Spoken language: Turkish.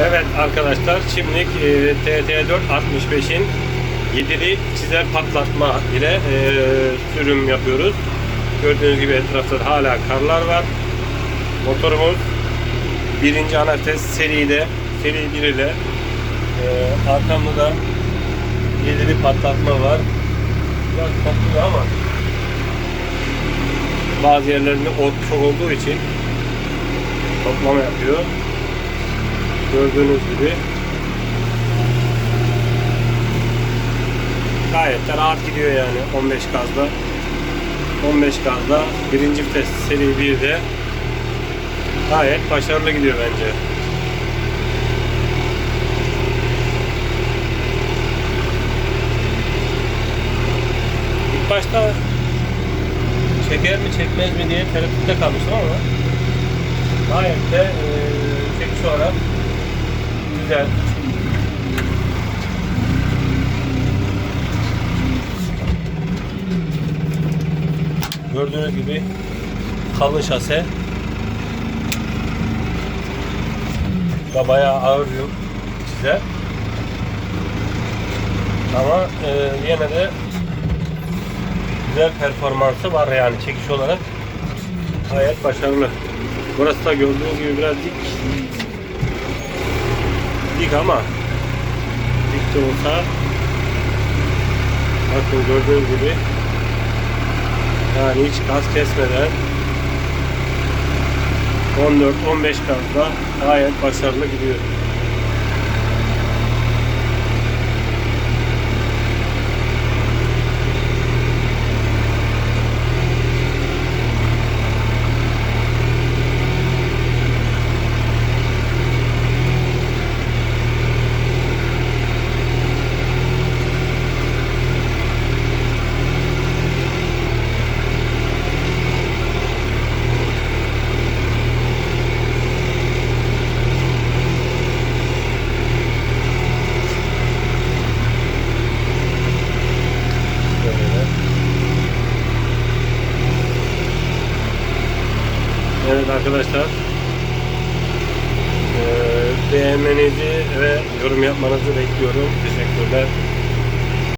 Evet arkadaşlar şimdilik e, TT4 65'in yedili çizer patlatma ile e, sürüm yapıyoruz. Gördüğünüz gibi etrafta hala karlar var. Motorumuz birinci anaftes seride seri 1 ile e, arkamda da yedili patlatma var. Biraz toplu ama bazı yerlerinde ot çok olduğu için toplama yapıyor. Gördüğünüz gibi gayet de rahat gidiyor yani 15 gazda 15 gazda birinci vites seri 1'de gayet başarılı gidiyor bence. İlk başta çeker mi çekmez mi diye tereddütte kalmıştım ama gayet de e, çekiş olarak güzel. Gördüğünüz gibi kalın şase da bayağı ağır bir size. Ama e, yine de güzel performansı var yani çekiş olarak gayet başarılı. Burası da gördüğünüz gibi biraz dik. Dik ama. Dik de olsa. Bakın gördüğünüz gibi. Yani hiç gaz kesmeden 14-15 gazda gayet başarılı gidiyor. Evet arkadaşlar. Eee beğenmenizi ve yorum yapmanızı bekliyorum. Teşekkürler.